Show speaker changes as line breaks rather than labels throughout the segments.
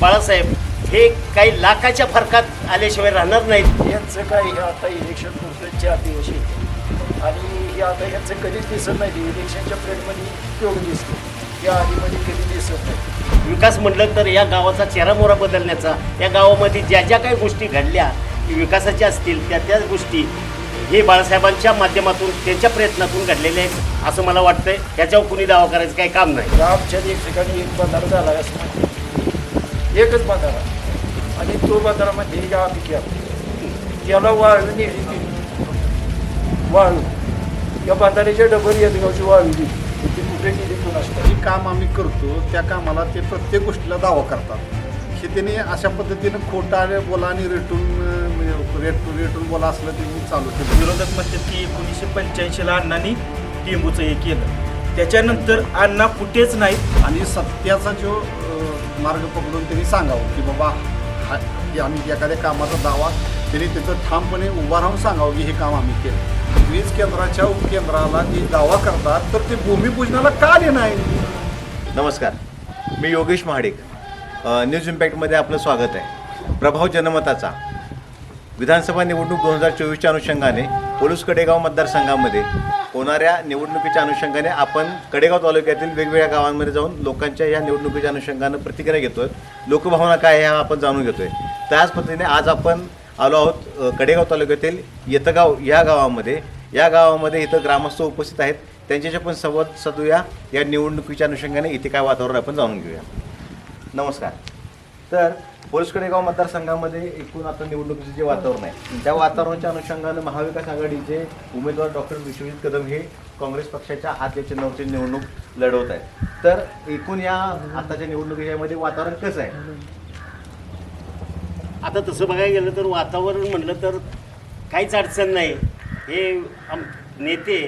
बाळासाहेब हे काही लाखाच्या फरकात आल्याशिवाय राहणार नाहीत.
यांचं काय हे आता इलेक्शन पुरतं चार दिवस येते. आणि हे आता यांचं कधीच दिसत नाही. इलेक्शनच्या पिरियडमध्ये तेवढं दिसतं. या आधीमध्ये कधी दिसत नाही.
विकास म्हटलं तर या गावाचा चेहरामोहरा बदलण्याचा या गावामध्ये ज्या ज्या काही गोष्टी घडल्या की विकासाच्या असतील त्या त्या गोष्टी हे बाळासाहेबांच्या माध्यमातून त्यांच्या प्रयत्नातून घडलेले आहेत असं मला वाटतंय. त्याच्यावर कुणी दावा करायचं काही काम नाही.
आमच्या एक ठिकाणी एक बंधारा झाला असं एकच बंधारा आणि तो बंधारामध्ये या पिक्या त्याला वाळू नेली ती. वाळू या बंधाऱ्याच्या डबल यदगावची वाळू दिली ती कुठे गेली.
जे काम आम्ही करतो त्या कामाला ते प्रत्येक गोष्टीला दावा करतात. हे त्यांनी अशा पद्धतीनं खोटा बोला आणि रेटून रेट रेटून बोला असलं ते मी चालू केलं.
विरोधक म्हणतात की एकोणीसशे पंच्याऐंशीला अण्णांनी टिंबूचं हे केलं. त्याच्यानंतर अण्णा कुठेच नाहीत.
आणि सत्याचा जो मार्ग पकडून त्यांनी सांगावं की बाबा हा आम्ही एखाद्या कामाचा दावा त्यांनी त्याचं ठामपणे उभा राहून सांगावं की हे काम आम्ही केलं. वीज केंद्राच्या उपकेंद्राला जे दावा करतात तर ते भूमिपूजनाला का देणं आहे?
नमस्कार. मी योगेश महाडिक न्यूज इम्पॅक्टमध्ये आपलं स्वागत आहे. प्रभाव जनमताचा. विधानसभा निवडणूक दोन हजार चोवीसच्या अनुषंगाने पोलीस कडेगाव मतदारसंघामध्ये होणाऱ्या निवडणुकीच्या अनुषंगाने आपण कडेगाव तालुक्यातील वेगवेगळ्या गावांमध्ये जाऊन लोकांच्या या निवडणुकीच्या अनुषंगानं प्रतिक्रिया घेतोय. लोकभावना काय आहे आपण जाणून घेतोय. त्याच पद्धतीने आज आपण आलो आहोत कडेगाव तालुक्यातील येतगाव या गावामध्ये. या गावामध्ये इथं ग्रामस्थ उपस्थित आहेत. त्यांच्याशी पण संवाद साधूया. या निवडणुकीच्या अनुषंगाने इथे काय वातावरण आपण जाणून घेऊया. नमस्कार. तर पोलीस कडेगाव मतदारसंघामध्ये एकूण आता निवडणुकीचं जे वातावरण आहे त्या वातावरणाच्या अनुषंगानं महाविकास आघाडीचे उमेदवार डॉक्टर विश्वजित कदम हे काँग्रेस पक्षाच्या हात या चिन्हावरची निवडणूक लढवत आहेत. तर एकूण या आताच्या निवडणुकीमध्ये वातावरण कसं आहे?
आता तसं बघायला गेलं तर वातावरण म्हटलं तर काहीच अडचण नाही. हे आम नेते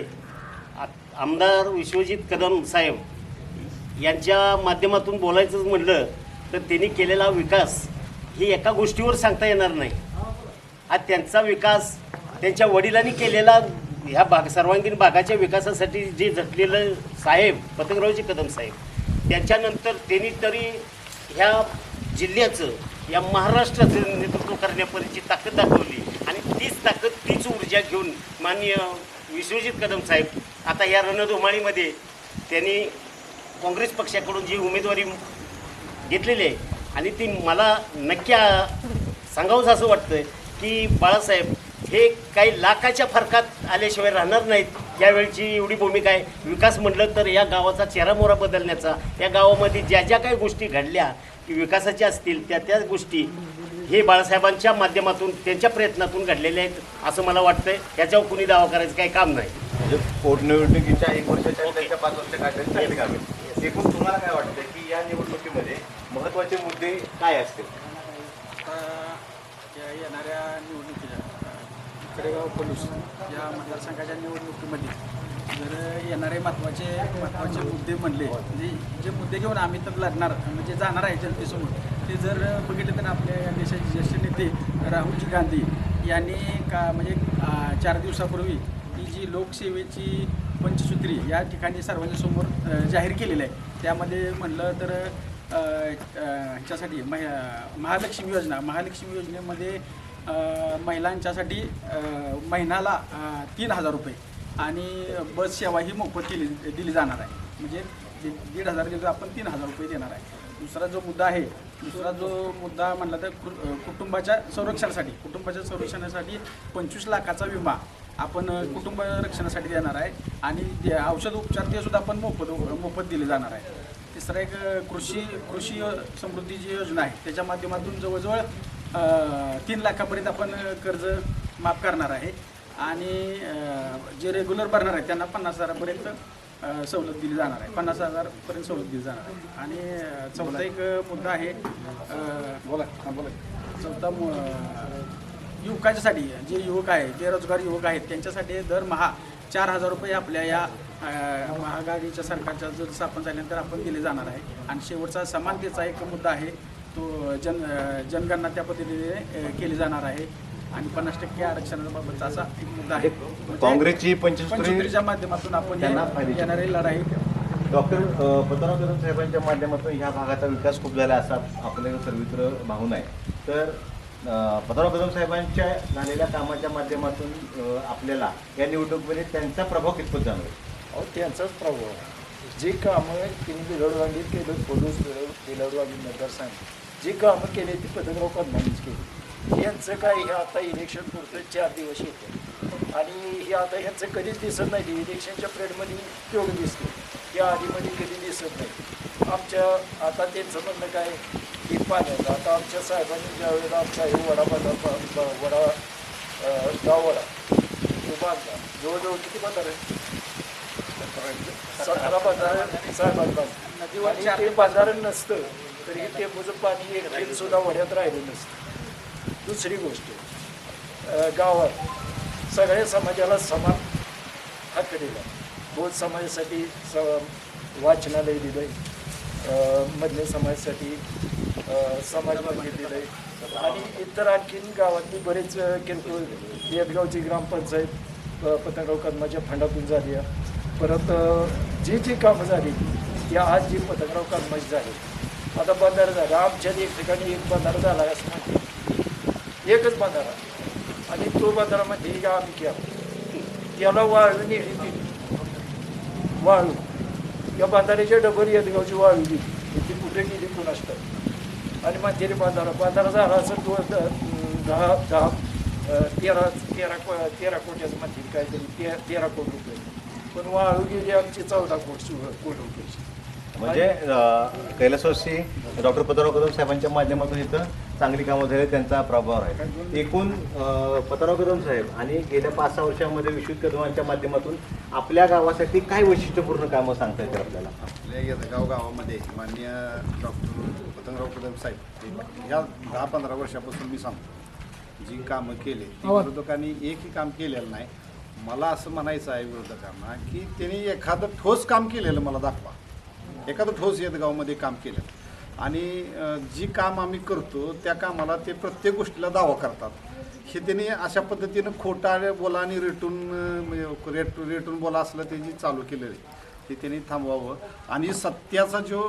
आमदार विश्वजित कदम साहेब यांच्या माध्यमातून बोलायचंच म्हटलं तर त्यांनी केलेला विकास ही एका गोष्टीवर सांगता येणार नाही. हा त्यांचा विकास त्यांच्या वडिलांनी केलेला ह्या भाग सर्वांगीण भागाच्या विकासासाठी जे झटलेलं साहेब पतंगरावजी कदम साहेब त्याच्यानंतर त्यांनी तरी ह्या जिल्ह्याचं या महाराष्ट्राचं नेतृत्व करण्यापर्यंतची ताकद दाखवली. आणि तीच ताकद तीच ऊर्जा घेऊन माननीय विश्वजित कदम साहेब आता या रणधुमाळीमध्ये त्यांनी काँग्रेस पक्षाकडून जी उमेदवारी घेतलेली आहे. आणि ती मला नक्की सांगावंच असं वाटतं की बाळासाहेब हे काही लाखाच्या फरकात आल्याशिवाय राहणार नाहीत. त्यावेळची एवढी भूमिका आहे. विकास म्हटलं तर या गावाचा चेहरामोहरा बदलण्याचा या गावामध्ये ज्या ज्या काही गोष्टी घडल्या की विकासाच्या असतील त्या त्या गोष्टी हे बाळासाहेबांच्या माध्यमातून त्यांच्या प्रयत्नातून घडलेल्या आहेत असं मला वाटतंय. त्याच्यावर कुणी दावा करायचं काही काम नाही.
म्हणजे पोटनिवडणुकीच्या एक वर्षाच्या एकूण तुम्हाला काय वाटतं की या निवडणुकीमध्ये महत्त्वाचे मुद्दे काय असतील?
आता या येणाऱ्या निवडणुकीच्या कडेगाव पोलीस या मतदारसंघाच्या निवडणुकीमध्ये जर येणारे महत्त्वाचे महत्त्वाचे मुद्दे म्हणले म्हणजे जे मुद्दे घेऊन आम्ही तर लढणार म्हणजे जाणार आहे जनतेसमोर ते जर बघितले तर आपल्या या देशाचे ज्येष्ठ नेते राहुलजी गांधी यांनी का म्हणजे चार दिवसापूर्वी ही जी लोकसेवेची पंचसूत्री या ठिकाणी सर्वांच्या समोर जाहीर केलेलं आहे. त्यामध्ये म्हणलं तर ह्याच्यासाठी मह महालक्ष्मी योजना. महालक्ष्मी योजनेमध्ये महिलांच्यासाठी महिन्याला तीन हजार रुपये आणि बस सेवा ही मोफत केली दिली जाणार आहे. म्हणजे दीड हजार दिलं तर आपण तीन हजार रुपये देणार आहे. दुसरा जो मुद्दा आहे दुसरा जो मुद्दा म्हणला तर कु कुटुंबाच्या संरक्षणासाठी कुटुंबाच्या संरक्षणासाठी पंचवीस लाखाचा विमा आपण कुटुंब रक्षणासाठी देणार आहे. आणि जे औषध उपचार ते सुद्धा आपण मोफत मोफत दिले जाणार आहे. तिसरा एक कृषी कृषी समृद्धी जी योजना आहे त्याच्या माध्यमातून जवळजवळ तीन लाखापर्यंत आपण कर्ज माफ करणार आहे. आणि जे रेग्युलर भरणार आहेत त्यांना पन्नास हजारापर्यंत सवलत दिली जाणार आहे. पन्नास हजारपर्यंत सवलत दिली जाणार आहे. आणि चौथा एक मुद्दा आहे बोला. बोला. चौथा युवकाच्यासाठी जे युवक आहे बेरोजगार युवक आहेत त्यांच्यासाठी दरमहा चार हजार रुपये आपल्या या अ, महागाईच्या सरकारच्या जर स्थापन झाल्यानंतर आपण दिले जाणार आहे. आणि शेवटचा समानतेचा एक मुद्दा आहे तो जन जनगणना त्या पद्धतीने केली जाणार आहे. आणि पन्नास टक्के आरक्षणाबाबतचा असा एक मुद्दा आहे. म्हणजे
काँग्रेसची
पंचसूत्रीच्या माध्यमातून आपण. येणारी लढाई
डॉक्टर पतराव कदम साहेबांच्या माध्यमातून ह्या भागाचा विकास खूप झाला असा आपल्या सर्वत्र भावना आहे. तर अ, पतराव कदम साहेबांच्या झालेल्या कामाच्या माध्यमातून आपल्याला या निवडणुकीमध्ये त्यांचा प्रभाव कितपत जाणवेल
अहो त्यांचाच प्रभाव जे जी कामं त्यांनी बिलडवांडीत केलं पोलीस बिलडवांडी मतदारसंघ. जी कामं केले ती पतंगराव कदमांनीच केली. यांचं काय हे आता इलेक्शन पुरतं चार दिवस येतं. आणि हे आता ह्यांचं कधीच दिसत नाही इलेक्शनच्या पिरियडमध्ये तेवढं दिसते. या आधीमध्ये कधी दिसत नाही. आमच्या आता त्यांचं म्हणणं काय की पाण्याचं आता आमच्या साहेबांनी ज्यावेळेला आमचा हे वडा बाजार वडा गाव वडा तो बांधला. जवळजवळ किती बाजार आहे? सतरा बाजार साहेबांना आणि ते बाजार नसतं तरी ते मुझं पाणी एक सुद्धा वड्यात राहिलं नसतं. दुसरी गोष्ट गावात सगळ्या समाजाला समान हक्क दिला. बौद्ध समाजासाठी स वाचनालय दिलं मधल्या समाजासाठी अं, समाज दिलं आहे. आणि इतर आणखीन गावातली बरेच किरकोळ येतगावची ग्रामपंचायत पतंगराव कदमाच्या फंडातून झाली आहे. परत जी जी कामं झाली ती आज जी पतंगराव कदमाची झाली. आता बंधारा झाला. आमच्यात एक ठिकाणी एक बंधारा झाला असं म्हणते. एकच बंधारा. आणि तो बंधारामध्ये म्हणजे या आम्ही केला. त्याला वाळू नेली ती. वाळू या बंधाऱ्याच्या डबल येतगावची वाळू दिली ती कुठे गेली कोण असतात आणि मंदिरी बांधारा बांधारा झाला असं तो द- दहा दहा तेरा तेरा को तेरा कोट्याचं मंदिर काहीतरी ते तेरा कोटी रुपये. पण वाळू गेली आमची चौदा कोट सु- कोटी रुपयाची.
म्हणजे कैलासवासी डॉक्टर पतराव कदम साहेबांच्या माध्यमातून इथं चांगली कामं झाली त्यांचा प्रभाव आहे. एकूण पतराव कदम साहेब आणि गेल्या पाच सहा वर्षामध्ये विश्वजित कदमांच्या माध्यमातून आपल्या गावासाठी काय वैशिष्ट्यपूर्ण कामं सांगता येतील आपल्याला?
आपल्या येदगाव गावामध्ये माननीय डॉक्टर पतंगराव कदम साहेब या दहा पंधरा वर्षापासून मी सांगतो जी कामं केली ती विरोधकांनी एकही काम केलेलं नाही. मला असं म्हणायचं आहे विरोधकांना की त्यांनी एखादं ठोस काम केलेलं मला दाखवा. एखादं ठोस येदगावमध्ये काम केलं. आणि जी काम आम्ही करतो त्या कामाला ते प्रत्येक गोष्टीला दावा करतात. हे त्यांनी अशा पद्धतीनं खोटा बोला आणि रेटून म्हणजे रेट रेटून बोला असलं ते जी चालू केलेलं आहे. ते त्यांनी थांबवावं आणि सत्याचा जो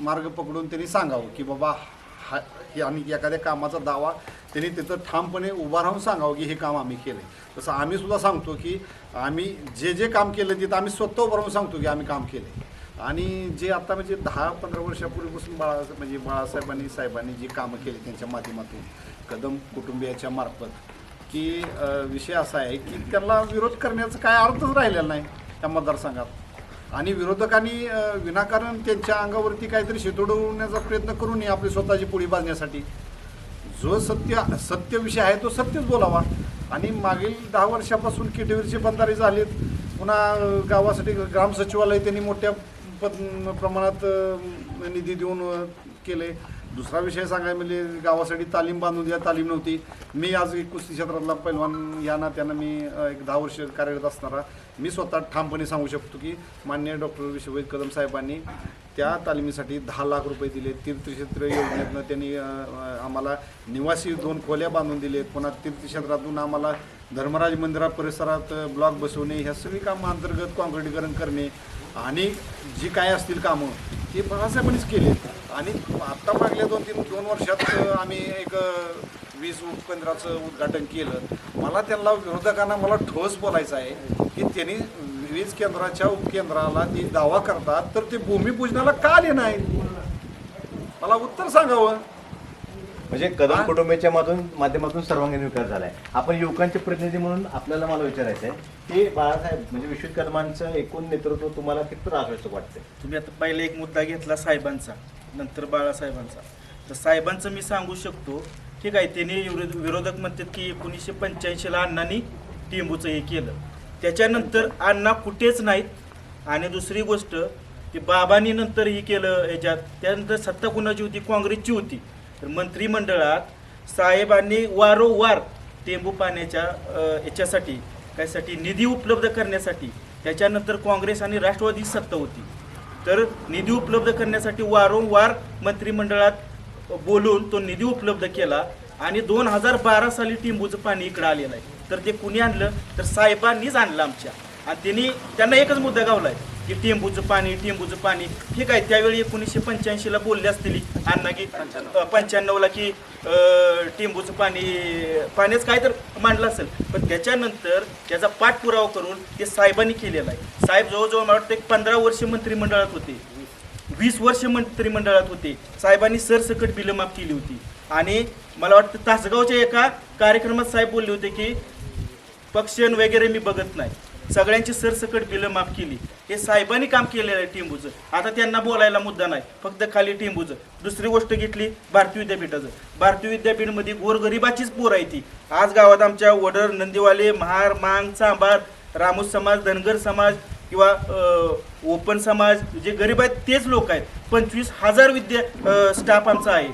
मार्ग पकडून त्यांनी सांगावं की बाबा हा आणि एखाद्या कामाचा दावा त्यांनी तिथं ठामपणे उभा राहून सांगावं की हे काम आम्ही केलं आहे तसं आम्ही सुद्धा सांगतो की आम्ही जे जे काम केलं तिथं आम्ही स्वतः उभं राहून सांगतो की आम्ही काम केलं आहे आणि जे आता म्हणजे दहा पंधरा वर्षापूर्वीपासून बाळा म्हणजे बाळासाहेबांनी साहेबांनी जी कामं केली त्यांच्या माध्यमातून कदम कुटुंबियाच्या मार्फत की विषय असा आहे की त्यांना विरोध करण्याचा काय अर्थच राहिलेला नाही त्या मतदारसंघात. आणि विरोधकांनी विनाकारण त्यांच्या अंगावरती काहीतरी शितोडवण्याचा प्रयत्न करू नये आपली स्वतःची पोळी बांधण्यासाठी जो सत्य सत्य विषय आहे तो सत्यच बोलावा. आणि मागील दहा वर्षापासून किटवीरचे बंधारे झालेत. पुन्हा गावासाठी ग्राम सचिवालय त्यांनी मोठ्या पद प्रमाणात निधी देऊन केले. दुसरा विषय सांगायला म्हणजे गावासाठी तालीम बांधून द्या तालीम नव्हती. मी आज एक कुस्ती क्षेत्रातला पैलवान या नात्यानं मी एक दहा वर्ष कार्यरत असणारा मी स्वतः ठामपणे सांगू शकतो की मान्य डॉक्टर विश्वजित कदम साहेबांनी त्या तालिमीसाठी दहा लाख रुपये दिले. तीर्थक्षेत्र योजनेतनं त्यांनी आम्हाला निवासी दोन खोल्या बांधून दिलेत पुन्हा तीर्थक्षेत्रातून आम्हाला धर्मराज मंदिरा परिसरात ब्लॉक बसवणे ह्या सगळी कामं अंतर्गत काँक्रिटीकरण करणे आणि जी काय असतील कामं ते बाळासाहेबांनीच केले. आणि आत्ता मागल्या दोन तीन दोन वर्षात आम्ही एक वीज उपकेंद्राचं उद्घाटन केलं. मला त्यांना विरोधकांना मला ठोस बोलायचं आहे की त्यांनी वीज केंद्राच्या उपकेंद्राला ती दावा करतात तर ते भूमिपूजनाला का आले नाही मला उत्तर सांगावं.
म्हणजे कदम कुटुंबाच्या माध्यमातून सर्वांगीण विकास झालाय. आपण युवकांचे प्रतिनिधी म्हणून आपल्याला मला विचारायचं आहे की बाळासाहेब म्हणजे विश्वजित कदमांचं एकूण नेतृत्व तुम्हाला किती आश्वासक वाटतंय?
तुम्ही आता पहिला एक मुद्दा घेतला साहेबांचा नंतर बाळासाहेबांचा. तर साहेबांचं मी सांगू शकतो ठीक आहे त्यांनी विरोध- विरोधक म्हणतात की एकोणीसशे पंच्याऐंशीला अण्णांनी टिंबूचं हे केलं. त्याच्यानंतर अण्णा कुठेच नाहीत. आणि दुसरी गोष्ट की बाबांनी नंतर हे केलं याच्यात त्यानंतर सत्ता कुणाची होती? काँग्रेसची होती. तर मंत्रिमंडळात साहेबांनी वारंवार टेंबू पाण्याच्या याच्यासाठी त्यासाठी निधी उपलब्ध करण्यासाठी त्याच्यानंतर काँग्रेस आणि राष्ट्रवादी सत्ता होती. तर निधी उपलब्ध करण्यासाठी वारंवार मंत्रिमंडळात बोलून तो निधी उपलब्ध केला आणि दोन हजार बारा साली टिंबूचं पाणी इकडं आलेलं आहे. तर ते कुणी आणलं? तर साहेबांनीच आणलं आमच्या. आणि त्यांनी त्यांना एकच मुद्दा गावलाय. की टेंबूचं पाणी टेंबूचं पाणी. ठीक आहे त्यावेळी एकोणीसशे पंच्याऐंशीला बोलले असतील अण्णा की पंच्याण्णवला की टेंबूचं पाणी पाण्याचं काय तर मांडलं असेल. पण त्याच्यानंतर त्याचा पाठपुरावा करून ते साहेबांनी केलेला आहे. साहेब जवळजवळ मला वाटतं एक पंधरा वर्ष मंत्रिमंडळात होते. वीस वर्ष मंत्रिमंडळात होते. साहेबांनी सरसकट बिलं माफ केली होती. आणि मला वाटतं तासगावच्या एका कार्यक्रमात साहेब बोलले होते की पक्षण वगैरे मी बघत नाही. सगळ्यांची सरसकट बिलं माफ केली. हे साहेबांनी काम केलेलं आहे टिंबूचं. आता त्यांना बोलायला मुद्दा नाही. फक्त खाली टिंबूचं. दुसरी गोष्ट घेतली भारतीय विद्यापीठाचं. भारतीय विद्यापीठमध्ये गोरगरिबाचीच पोर आहे ती. आज गावात आमच्या वडर नंदीवाले महार मांग चांबार रामूस समाज धनगर समाज किंवा ओपन समाज जे गरीब आहेत तेच लोक आहेत. पंचवीस हजार विद्या स्टाफ आमचा आहे.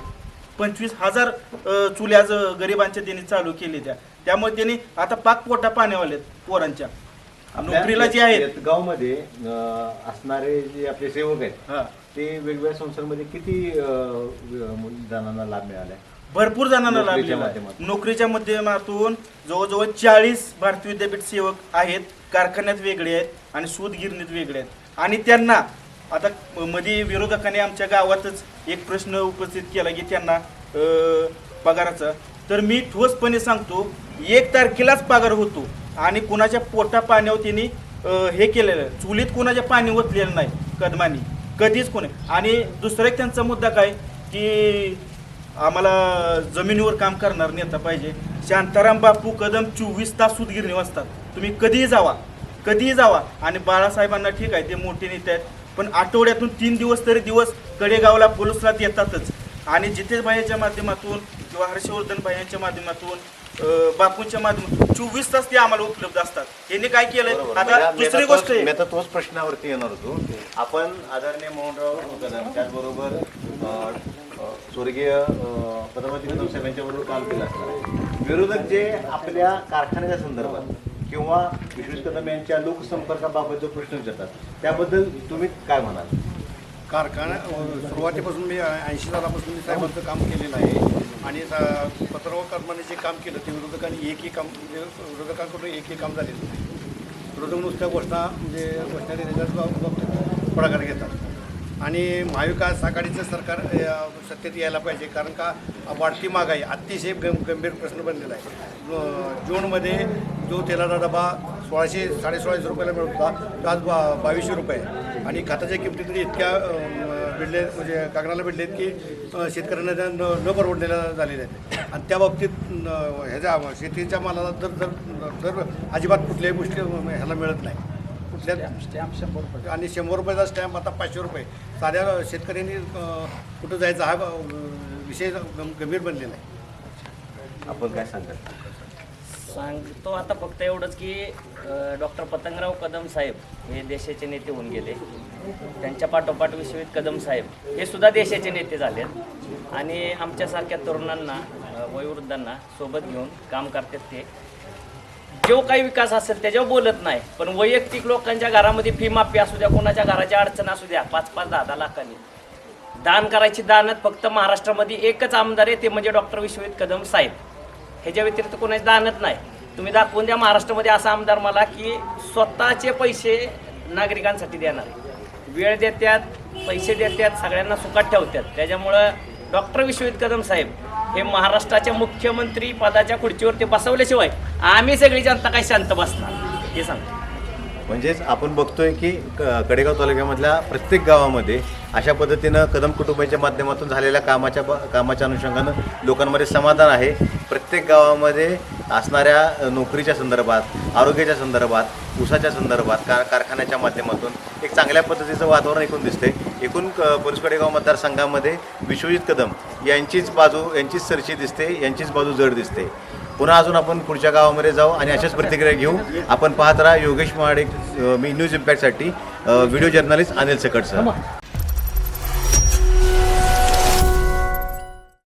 पंचवीस हजार चुल्या गरिबांच्या त्यांनी चालू केले त्या. त्यामुळे त्यांनी आता पाक पोटा पाण्यावाले आहेत पोरांच्या. नोकरीला जे आहेत.
गावमध्ये असणारे जे आपले सेवक आहेत
हा.
ते वेगवेगळ्या संस्थांमध्ये किती अं, जणांना लाभ मिळाला
भरपूर जणांना
नोकरीच्या
लाभलेला आहे
माध्यमातून.
नोकरीच्या माध्यमातून जवळजवळ चाळीस भारतीय विद्यापीठ सेवक आहेत कारखान्यात वेगळे आहेत आणि सूतगिरणीत वेगळे आहेत. आणि त्यांना आता मध्ये विरोधकांनी आमच्या गावातच एक प्रश्न उपस्थित केला की त्यांना अं, पगाराचा. तर मी ठोसपणे सांगतो एक तारखेलाच पगार होतो. आणि कुणाच्या पोटा पाण्यावर तिने हे केलेलं आहे. चुलीत कुणाच्या पाणी ओतलेलं नाही कदमानी. कधीच कोणी. आणि दुसरा एक त्यांचा मुद्दा काय की आम्हाला जमिनीवर काम करणार नेता पाहिजे. शांताराम बापू कदम चोवीस तास सुदगिरणी वाजतात. तुम्ही कधीही जावा कधीही जावा. आणि बाळासाहेबांना ठीक आहे ते मोठे नेते आहेत. पण आठवड्यातून तीन दिवस तरी दिवस कडेगावला पोलिसला येतातच. आणि जितेश भाईच्या माध्यमातून किंवा हर्षवर्धन भाईच्या माध्यमातून बापूंच्या माध्यमातून चोवीस तास ते आम्हाला उपलब्ध असतात. यांनी काय केलंय?
बरोबर.
आता
मी आता
दुसरी गोष्ट
मी आता तोच प्रश्नावरती येणार होतो. आपण आदरणीय मोहनराव कदम त्याचबरोबर स्वर्गीय अं, पद्मावती कदम साहेबांच्या बरोबर काम केलं. असणार विरोधक जे आपल्या कारखान्याच्या संदर्भात किंवा विश्वेश कदम यांच्या लोकसंपर्काबाबत जो प्रश्न विचारतात त्याबद्दल तुम्ही काय म्हणाल?
कारखाना सुरुवातीपासून मी ऐंशी सालापासून मी साहेबांचं काम केलेलं आहे. आणि सा- कर्माने जे काम केलं ते विरोधकांनी एकही काम म्हणजे विरोधकांकडून एकही काम झालेलं नाही. विरोधक नुसत्या घोषणा म्हणजे घोषणा देण्याच्याच पुढाकार घेतात. आणि महाविकास आघाडीचं सरकार सत्तेत यायला पाहिजे कारण का वाढती महागाई अतिशय गं गंभीर प्रश्न बनलेला आहे. जूनमध्ये जो तेलाचा डबा सोळाशे साडेसोळाशे रुपयाला मिळत होता तो आज बा बावीसशे रुपये आणि खताच्या किमती तरी इतक्या भिडले म्हणजे कागदाला भिडले आहेत की शेतकऱ्यांना त्या न न परवडलेल्या झालेल्या आहेत. आणि त्या बाबतीत न, ह्याच्या शेतीच्या मालाला दर दर दर अजिबात कुठल्याही गोष्टी ह्याला मिळत नाही. कुठल्या
स्टॅम्प शंभर रुपये.
आणि शंभर रुपयाचा स्टॅम्प आता पाचशे रुपये. साध्या शेतकऱ्यांनी कुठं जायचा हा विषय गं- गंभीर बनलेला आहे.
आपण काय सांगाल
सांगतो आता फक्त एवढंच की डॉक्टर पतंगराव कदम साहेब हे देशाचे नेते होऊन गेले. त्यांच्या पाठोपाठ विश्वित कदम साहेब हे सुद्धा देशाचे नेते झालेत. आणि आमच्यासारख्या तरुणांना वयोवृद्धांना सोबत घेऊन काम करतात ते. जो काही विकास असेल त्याच्यावर बोलत नाही पण वैयक्तिक लोकांच्या घरामध्ये फी माफी असू द्या कोणाच्या घराच्या अडचण असू द्या पाच पाच दहा दहा लाखांनी. दान करायची दानत फक्त महाराष्ट्रामध्ये एकच आमदार आहे ते म्हणजे डॉक्टर विश्वजित कदम साहेब. ह्याच्या व्यतिरिक्त कोणाची दानत नाही. तुम्ही दाखवून द्या महाराष्ट्रामध्ये असा आमदार मला की स्वतःचे पैसे नागरिकांसाठी देणार. वेळ देतात पैसे देतात सगळ्यांना सुखात ठेवतात त्याच्यामुळं डॉक्टर विश्वजित कदम साहेब हे महाराष्ट्राच्या मुख्यमंत्री पदाच्या खुर्चीवरती बसवल्याशिवाय आम्ही सगळी जनता काही शांत बसणार? हे सांगतो
म्हणजेच आपण बघतोय की क- कडेगाव तालुक्यामधल्या प्रत्येक गावामध्ये अशा पद्धतीनं कदम कुटुंबाच्या माध्यमातून झालेल्या कामाच्या ब- कामाच्या अनुषंगानं लोकांमध्ये समाधान आहे. प्रत्येक गावामध्ये असणाऱ्या नोकरीच्या संदर्भात आरोग्याच्या संदर्भात ऊसाच्या संदर्भात कार कारखान्याच्या माध्यमातून एक चांगल्या पद्धतीचं वातावरण एकूण दिसते एकूण क- पुरुष कडेगाव मतदारसंघामध्ये विश्वजित कदम यांचीच बाजू यांचीच सरशी दिसते यांचीच बाजू जड दिसते. पुन्हा अजून आपण पुढच्या गावामध्ये जाऊ आणि अशाच प्रतिक्रिया घेऊ. आपण पाहत राहा योगेश महाडिक मी news इम्पॅक्टसाठी video journalist Anil Sakat sir.